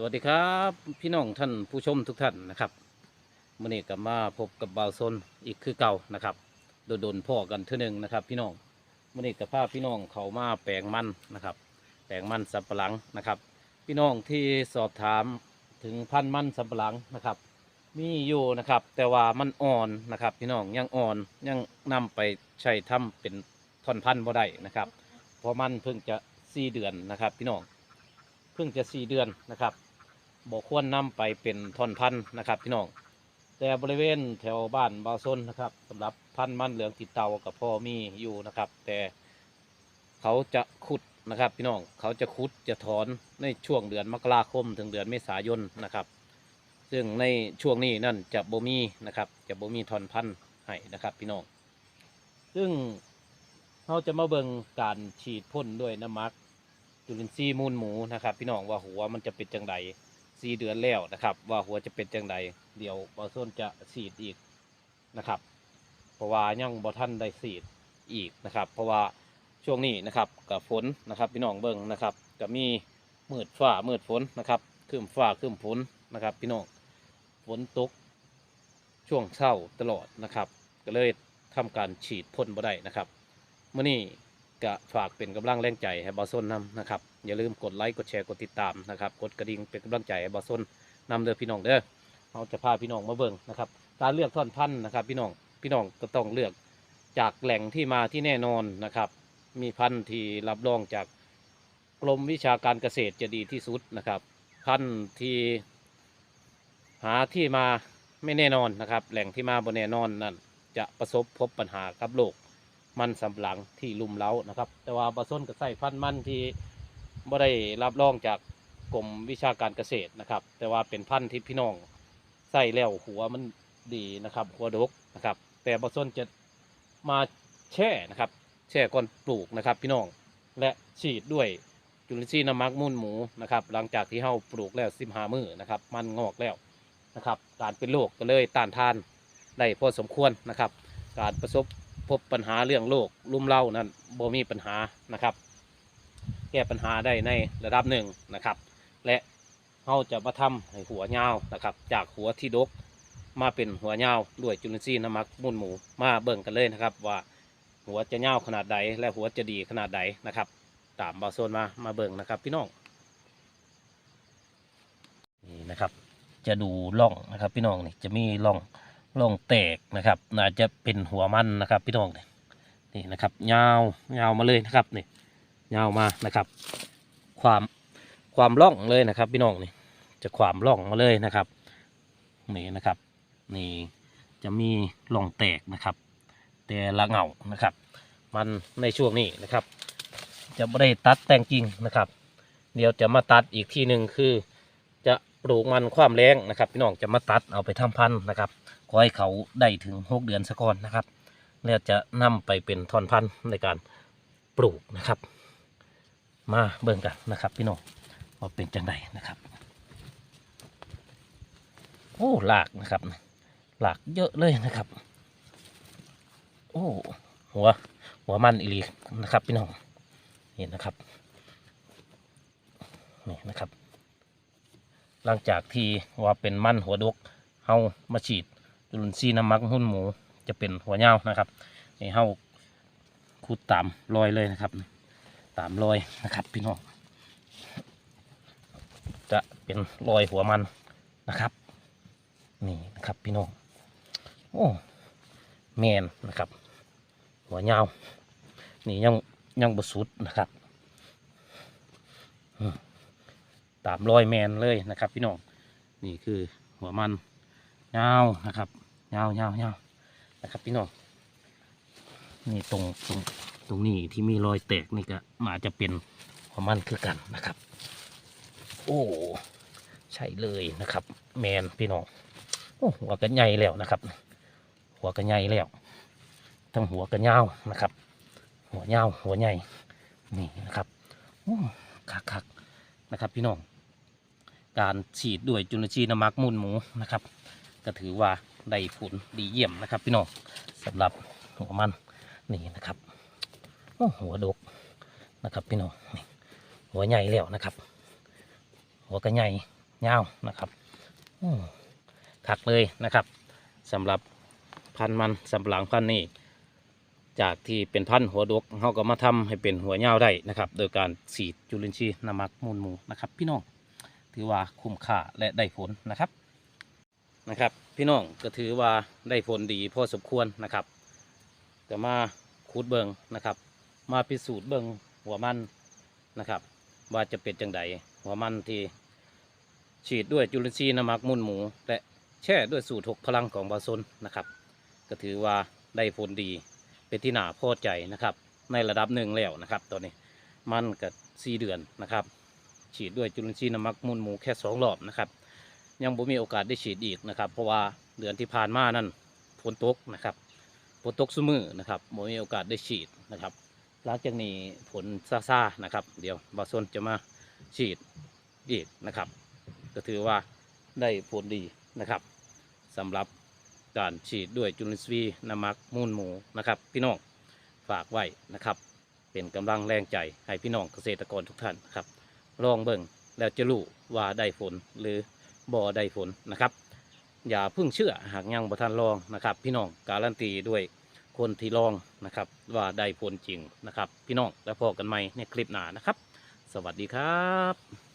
สวัสดีครับพี่น้องท่านผู้ชมทุกท่านนะครับมื่อนี้ก็มาพบกับบ่าวซนอีกคือเก่านะครับโดนโดนพ่อกันเท่านึงนะครับ พี่น้องมื่อนี้กับพาพี่น้องเขามาแปลงมันนะครับ แปลงมันสับปะหลังนะครับ พี่น้องที่สอบถามถึงพันมันสับปะหลังนะครับ มีอยู่นะครับ แต่ว่ามันอ่อนนะครับ พี่น้องยังอ่อนยังนำไปใช้ทำเป็นท่อนพันธุ์บ่ได้นะครับเพราะมันเพิ่งจะสี่เดือนนะครับ พี่น้องเพิ่งจะสี่เดือนนะครับ บอกควรนำไปเป็นท่อนพันธุ์นะครับพี่น้องแต่บริเวณแถวบ้านบาซนนะครับสำหรับพันธุ์มันเหลืองติดเตากับพ่อมีอยู่นะครับ แต่เขาจะขุดนะครับ พี่น้องเขาจะขุดจะถอนในช่วงเดือนมกราคม ถึงเดือนเมษายนนะครับ ซึ่งในช่วงนี้นั่นจะโบมีนะครับจะโบมีท่อนพันธุ์ให้นะครับ พี่น้องซึ่งเราจะมาเบิ่งการฉีดพ่นด้วยน้ำมักจุลินทรีย์มูลหมูนะครับ พี่น้องว่าหัวมันจะเป็นจังใด สี่เดือนแล้วนะครับ ว่าหัวจะเป็นจังใดเดี๋ยวบอส้นจะฉีดอีกนะครับ เพราะว่ายังบอท่านได้ฉีดอีกนะครับ เพราะว่าช่วงนี้นะครับกับฝนนะครับพี่น้องเบิ่งนะครับก็มีมืดฟ้ามืดฝนนะครับครึ้มฟ้าครึ้มฝนนะครับ พี่น้องฝนตกช่วงเช้าตลอดนะครับ ก็เลยทำการฉีดพ่นบ่ได้นะครับเมื่อนี้ ก็ฝากเป็นกำลังแรงใจให้บอส้นนำนะครับ อย่าลืมกดไลค์กดแชร์กดติดตามนะครับ กดกระดิ่งเป็นกำลังใจให้บอส้นนำเด้อพี่น้องเด้อเราจะพาพี่น้องมาเบิ่งนะครับ การเลือกท่อนพันธุ์นะครับ พี่น้องพี่น้องก็ต้องเลือกจากแหล่งที่มาที่แน่นอนนะครับ มีพันธุ์ที่รับรองจากกรมวิชาการเกษตรจะดีที่สุดนะครับ พันธุ์ที่หาที่มาไม่แน่นอนนะครับ แหล่งที่มาบนแน่นอนนั่นจะประสบพบปัญหากับโลก มันสำหลังที่ลุ่มเล้านะครับ แต่ว่าบาส้นก็ใส่พันธุ์มันที่บ่ได้รับรองจากกรมวิชาการเกษตรนะครับ แต่ว่าเป็นพันธุ์ที่พี่น้องใส่แล้วหัวมันดีนะครับ หัวดกนะครับ แต่บาส้นจะมาแช่นะครับ แช่ก่อนปลูกนะครับ พี่น้องและฉีดด้วยจุลินทรีย์น้ำมักมูลหมูนะครับ หลังจากที่เฮาปลูกแล้วสิบหามือนะครับ มันงอกแล้วนะครับ การเป็นโรคก็เลยต้านทานได้พอสมควรนะครับ การประสบ พบปัญหาเรื่องโรคลุ่มเล่านั้นบ่มีปัญหานะครับ แก้ปัญหาได้ในระดับหนึ่งนะครับ และเราจะมาทำให้หัวยาวนะครับ จากหัวที่ดกมาเป็นหัวยาวด้วยจุลินทรีย์น้ำมักมูลหมูมาเบิ่งกันเลยนะครับ ว่าหัวจะยาวขนาดใดและหัวจะดีขนาดใดนะครับ ตามบาโซนมามาเบิ่งนะครับพี่น้องนี่นะครับ จะดูร่องนะครับ พี่น้องนี่จะมีร่อง ร่องแตกนะครับน่าจะเป็นหัวมันนะครับพี่น้องนี่นะครับยาวยาวมาเลยนะครับนี่ยาวมานะครับ ความความร่องเลยนะครับพี่น้องนี่จะความร่องมาเลยนะครับนี่นะครับนี่จะมีร่องแตกนะครับ แต่ละเงานะครับ มันในช่วงนี้นะครับ จะไม่ได้ตัดแต่งกิ่งนะครับ เดี๋ยวจะมาตัดอีกที่หนึ่งคือ ปลูกมันความแรงนะครับพี่น้องจะมาตัดเอาไปทำพันธุ์นะครับขอให้เขาได้ถึงหกเดือนสะก่อนนะครับแล้วจะนำไปเป็นท่อนพันธุ์ในการปลูกนะครับ มาเบิ่งกันนะครับ พี่น้องว่าเป็นจังไดนะครับ โอ้หลากนะครับหลากเยอะเลยนะครับ โอ้หัวหัวมันอีหลีนะครับ พี่น้องเห็นนะครับนี่นะครับ หลังจากที่ว่าเป็นมันหัวดกเฮามาฉีดจุลินทรีย์น้ำมักหุ้นหมูจะเป็นหัวเงานะครับนี่เฮาคูดตามรอยเลยนะครับ ตามรอยนะครับพี่น้องจะเป็นรอยหัวมันนะครับ นี่นะครับพี่น้องโอ้แมนนะครับ หัวเงานี่ยังยังบสุดนะครับอืม ตามรอยแมนเลยนะครับพี่น้องนี่คือหัวมันยาวนะครับยาวยาวยาวนะครับพี่น้องนี่ตรงตรงตรงนี้ที่มีรอยแตกนี่ก็มาจะเป็นหัวมันคือกันนะครับ โอ้ใช่เลยนะครับ แมนพี่น้องโอ้หัวกันใหญ่แล้วนะครับ หัวกันใหญ่แล้วทั้งหัวกันยาวนะครับ หัวยาวหัวใหญ่นี่นะครับโอ้คักคัก นะครับ พี่น้องการฉีดด้วยจุลชีน้ำมักมูลหมูนะครับ ก็ถือว่าได้ผลดีเยี่ยมนะครับ พี่น้องสำหรับหัวมันนี่นะครับโอ้หัวดกนะครับ พี่น้องหัวใหญ่แล้วนะครับ หัวกระใหญ่ยาวนะครับขักเลยนะครับสำหรับพันธุ์มันสำปะหลังพันนี้ จากที่เป็นพันธุ์หัวดกเขาก็มาทำให้เป็นหัวยาได้นะครับ โดยการฉีดจุลินทรีย์น้ำมักมูลหมูนะครับพี่น้องถือว่าคุ้มค่าและได้ผลนะครับนะครับ พี่น้องก็ถือว่าได้ผลดีพอสมควรนะครับก็มาคูดเบิงนะครับ มาพิสูจน์เบิงหัวมันนะครับ ว่าจะเป็นจังใดหัวมันที่ฉีดด้วยจุลินทรีย์น้ำมักมูลหมู และแช่ด้วยสูตรหกพลังของบาซนนะครับ ก็ถือว่าได้ผลดี เป็นที่หนาพอใจนะครับ ในระดับหนึ่งแล้วนะครับตอนนี้มันกับสี่เดือนนะครับ ฉีดด้วยจุลินทรีย์น้ำมักมูลหมูแค่สองรอบนะครับยังบ่มีโอกาสได้ฉีดอีกนะครับ เพราะว่าเดือนที่ผ่านมานั่นฝนตกนะครับฝนตกซุมือนะครับบ่มีโอกาสได้ฉีดนะครับ หลังจากนี้ผลซาซาๆนะครับ เดี๋ยวบาซนจะมาฉีดอีกนะครับ ก็ถือว่าได้ผลดีนะครับสำหรับ การฉีดด้วยจุลินทรีย์น้ำมักมูลหมูนะครับพี่น้องฝากไว้นะครับ เป็นกำลังแรงใจให้พี่น้องเกษตรกรทุกท่านนครับลองเบิ่งแล้วจะรู้ว่าได้ผลหรือบ่ได้ผลนะครับ อย่าเพิ่งเชื่อหากยังบ่ทันลองนะครับ พี่น้องการันตีด้วยคนที่ลองนะครับว่าได้ผลจริงนะครับ พี่น้องแล้วพอกันใหม่ในคลิปหน้านะครับ สวัสดีครับ